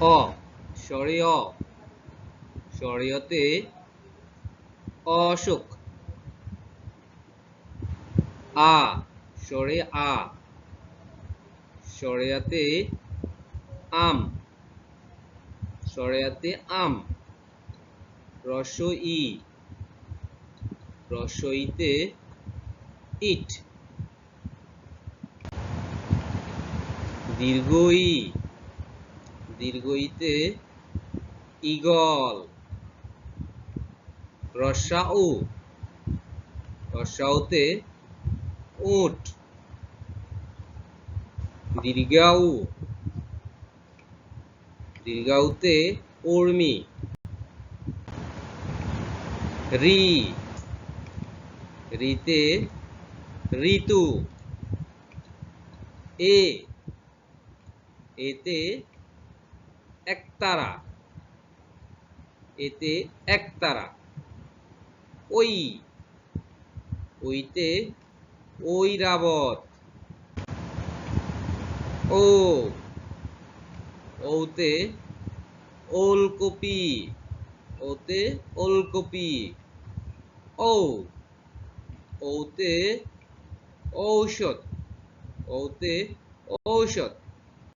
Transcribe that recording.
অ স্বরে অ স্বরেয়তে অশোক আ স্বরে আ। স্বরেয়াতে আম। স্বরেয়াতে আম। রস ই রসইতে ইট। দীর্ঘ ই দীর্ঘইতে ইগল রসা উ রসাউতে উট। দীর্ঘাউ। দীর্ঘাউতে উর্মি। রি। রিতে ঋতু। এ। এতে একতারা। এতে একতারা। ওই। ওইতে ঐরাবত। ও। ওতে ওলকপি। ওতে ওলকপি। ও। ওতে ঔষধ। ওতে ঔষধ।